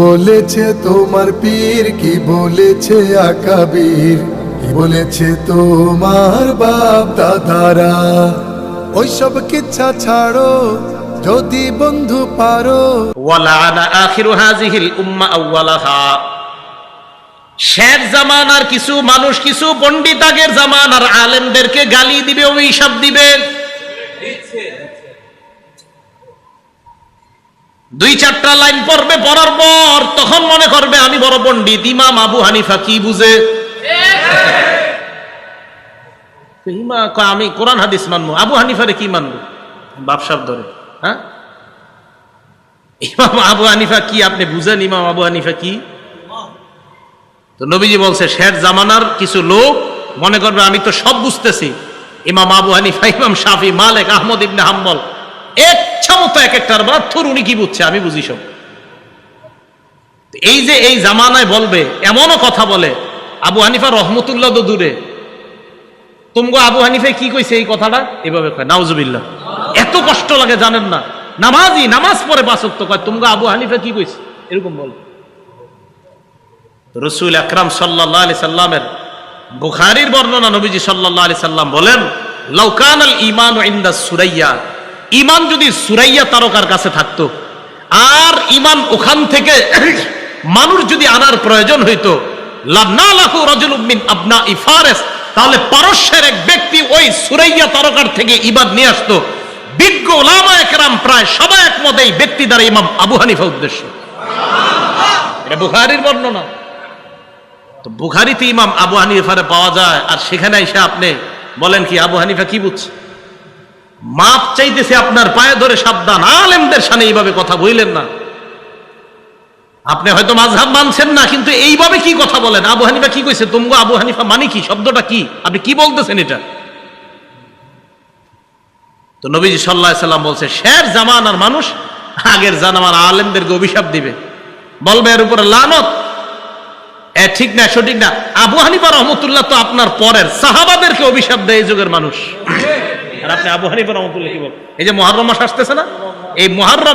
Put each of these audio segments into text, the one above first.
বলেছে তোমার পীর? কি বলেছে আকাবীর? কি বলেছে তোমার বাপ দাদারা? ওইসব কিচ্ছা ছাড়ো, যদি বন্ধু পারো। শেষ জামানার কিছু মানুষ, কিছু পণ্ডিত আগের জামানার আলেমদেরকে গালি দিবে, অভিশাপ দিবে। দুই চারটা লাইন পড়বে, পড়ার পর তখন মনে করবে আমি বড় পণ্ডিত, ইমাম আবু হানিফা কি বুঝে? আমি কোরআন হাদিস মানবো, আবু হানিফারে কি মানবো? বাপসাপ ধরে হ্যাঁ? ইমাম আবু হানিফা কি, আপনি বুঝেন ইমাম আবু হানিফা কি? তো নবীজি বলছে শের জামানার কিছু লোক মনে করবে আমি তো সব বুঝতেছি। ইমাম আবু হানিফা, ইমাম শাফি, মালিক, আহমদ ইবনে হাম্বল। ইচ্ছা মতো এক একটার উনি কি বুঝছে? আমি বুঝি সব। এই যে এই জামানায় বলবে, এমনও কথা বলে, আবু হানিফা রহমতুল্লাহ তো দূরে। আবু হানিফে কি কইছে এই কথাটা? এভাবে কয়, নাউজুবিল্লাহ। এত কষ্ট লাগে জানেন না। নামাজি বাসক্ত কয় আবু কি কইছে? এরকম বল। রসুল আকরাম সাল্লাহ আলি সাল্লামের বুখারির বর্ণনা নবীজি সাল্লাহ আলি সাল্লাম বলেন লৌকান আল ইমান ইন্দা সুরাইয়া। ইমান যদি সুরাইয়া তারকার কাছে থাকতো, আর ইমান ওখান থেকে মানুষ যদি আনার প্রয়োজন হইতো তাহলে পারস্যের এক ব্যক্তি ওই সুরাইয়া তারকার থেকে ইবাদ নিয়ে আসতো। বিজ্ঞ ওলামা একরাম প্রায় সবাই একমত এই ব্যক্তি দ্বারা ইমাম আবু হানিফা উদ্দেশ্য। এটা বর্ণনা। তো বুখারিতে ইমাম আবু হানিফারে পাওয়া যায়, আর সেখানে এসে আপনি বলেন কি, আবু হানিফা কি বুঝছে? মাপ চাইতেছে আপনার পায়ে ধরে সাবধান। আলেমদের সামনে এইভাবে কথা বললেন না। আপনি হয়তো মাঝহাব মানছেন না, কিন্তু এইভাবে কি কথা বলেন? আবু হানিফা কি কইছে? তুমগো আবু হানিফা মানে কি? শব্দটা কি? আপনি কি বলতেছেন এটা? তো নবীজি সাল্লাহ সাল্লাম বলছে, শের জামানার মানুষ আগের জানামার আলেমদেরকে অভিশাপ দিবে। বলবে, এর উপরে লানত। এ ঠিক না, সঠিক না। আবু হানিফা রহমতুল্লাহ তো আপনার পরের সাহাবাদেরকে অভিশাপ দেয় এই যুগের মানুষ। আর আপনি আবু হানিফা রহমতুল্লাহ কি বল এই যে মাস আসতেছে না? এই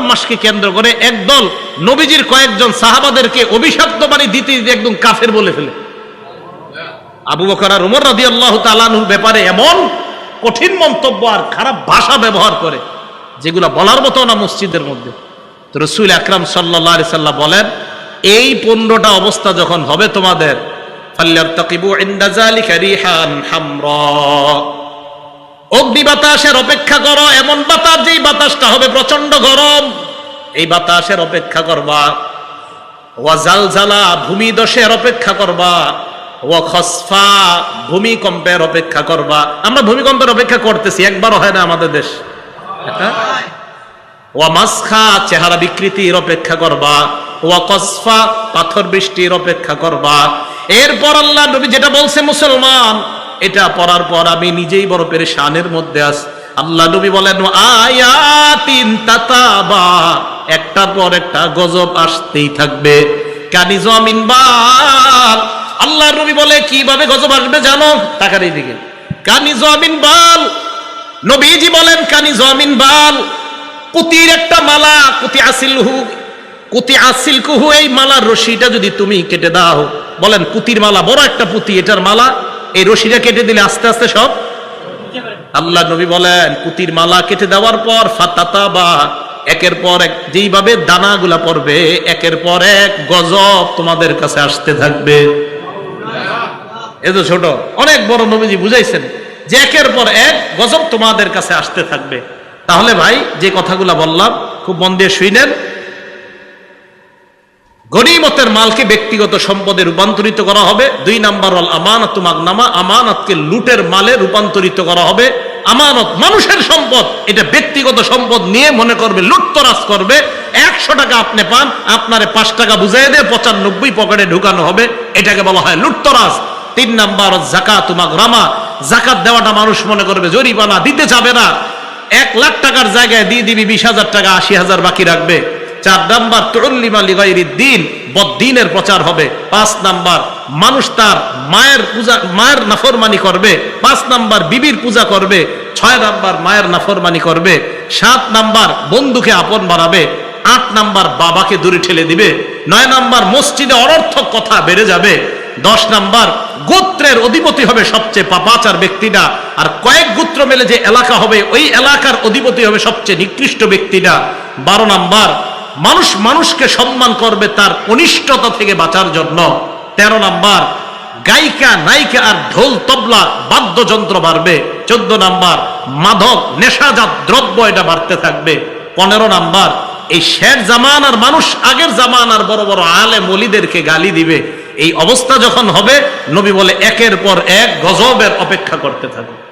মাসকে কেন্দ্র করে একদল নবীজির কয়েকজন সাহাবাদেরকে অভিশপ্ত দিতে দিতে একদম কাফের বলে ফেলে। আবু বকর আর উমর রাদি আল্লাহ তালানুর ব্যাপারে এমন কঠিন মন্তব্য আর খারাপ ভাষা ব্যবহার করে, যেগুলো বলার মতো না মসজিদের মধ্যে। তো রসুল আকরাম সাল্লাহ আলি সাল্লাহ বলেন, এই পনেরোটা অবস্থা যখন হবে তোমাদের ফাল্যাত্তাকিবু ইনদা যালিকা রিহান হামরা। অগ্নি বাতাসের অপেক্ষা করো, এমন বাতাস যেই বাতাসটা হবে প্রচণ্ড গরম। এই বাতাসের অপেক্ষা করবা। ওয়া জালজালা ভূমি দশের অপেক্ষা করবা। ও খসফা ভূমিকম্পের অপেক্ষা করবা। আমরা ভূমিকম্পের অপেক্ষা করতেছি, একবারও হয় না আমাদের দেশ? ওয়া মাসখা চেহারা বিকৃতির অপেক্ষা করবা। ওয়া কসফা পাথর বৃষ্টির অপেক্ষা করবা। এরপর আল্লাহ নবী যেটা বলছে মুসলমান এটা পড়ার পর আমি নিজেই বড় পেরেশানের মধ্যে আস আল্লাহ নবী বলেন আয়াতিন তাতাবা। একটার পর একটা গজব আসতেই থাকবে। কানি জমিন বাল। আল্লাহ নবী বলে, কীভাবে গজব আসবে জানো? টাকার এই দিকে কানি জমিন বাল। নবীজি বলেন কানি জমিন বাল। কুতির একটা মালা, কুতি আসিল হু, কুতি আসিল কুহু, এই মালার রশিটা যদি তুমি কেটে দাও। বলেন পুতির মালা, বড় একটা পুতি, এটার মালা এই রশিটা কেটে দিলে আস্তে আস্তে সব? আল্লাহ নবী বলেন, পুতির মালা কেটে দেওয়ার পর ফাতাতা বা একের পর এক, যেইভাবে দানাগুলা পড়বে, একের পর এক গজব তোমাদের কাছে আসতে থাকবে। এ ছোট, অনেক বড় নবীজি বুঝাইছেন যে একের পর এক গজব তোমাদের কাছে আসতে থাকবে। তাহলে ভাই, যে কথাগুলা বললাম, খুব মন দিয়ে শুইনেন গনিমতের মালকে ব্যক্তিগত সম্পদে রূপান্তরিত করা হবে। দুই নাম্বার হল আমানত মাগনামা। আমানতকে লুটের মালে রূপান্তরিত করা হবে। আমানত মানুষের সম্পদ, এটা ব্যক্তিগত সম্পদ নিয়ে মনে করবে, লুটতরাজ করবে। একশো টাকা আপনি পান, আপনারে পাঁচ টাকা বুঝাই দিয়ে পঁচানব্বই পকেটে ঢুকানো হবে। এটাকে বলা হয় লুটতরাজ। তিন নাম্বার জাকাত মাগরামা। জাকাত দেওয়াটা মানুষ মনে করবে, জরিমানা দিতে যাবে না। এক লাখ টাকার জায়গায় দিয়ে দিবি বিশ হাজার টাকা, আশি হাজার বাকি রাখবে। চার নাম্বার তরুল্লিমা দিন বদিনের প্রচার হবে। পাঁচ নাম্বার, মানুষ তার মায়ের পূজা, মায়ের নাফরমানি করবে। পাঁচ নাম্বার, বিবির পূজা করবে। ছয় নাম্বার, মায়ের নাফরমানি করবে। সাত নাম্বার, বন্ধুকে আপন বানাবে। আট নাম্বার, বাবাকে দূরে ঠেলে দিবে। নয় নাম্বার, মসজিদে অনর্থক কথা বেড়ে যাবে। দশ নাম্বার, গোত্রের অধিপতি হবে সবচেয়ে পাপাচার ব্যক্তিটা। আর কয়েক গোত্র মেলে যে এলাকা হবে, ওই এলাকার অধিপতি হবে সবচেয়ে নিকৃষ্ট ব্যক্তিটা। বারো নাম্বার মানুষ মানুষকে সম্মান করবে তার অনিষ্টতা থেকে বাঁচার জন্য। তেরো নাম্বার, গায়িকা, নায়িকা আর ঢোল, তবলা, বাদ্যযন্ত্র বাড়বে। চোদ্দ নাম্বার, মাদক, নেশাজাত দ্রব্য এটা বাড়তে থাকবে। পনেরো নাম্বার, এই শের জামানার মানুষ আগের জামানার বড় বড় আলে মলিদেরকে গালি দিবে। এই অবস্থা যখন হবে, নবী বলে, একের পর এক গজবের অপেক্ষা করতে থাকবে।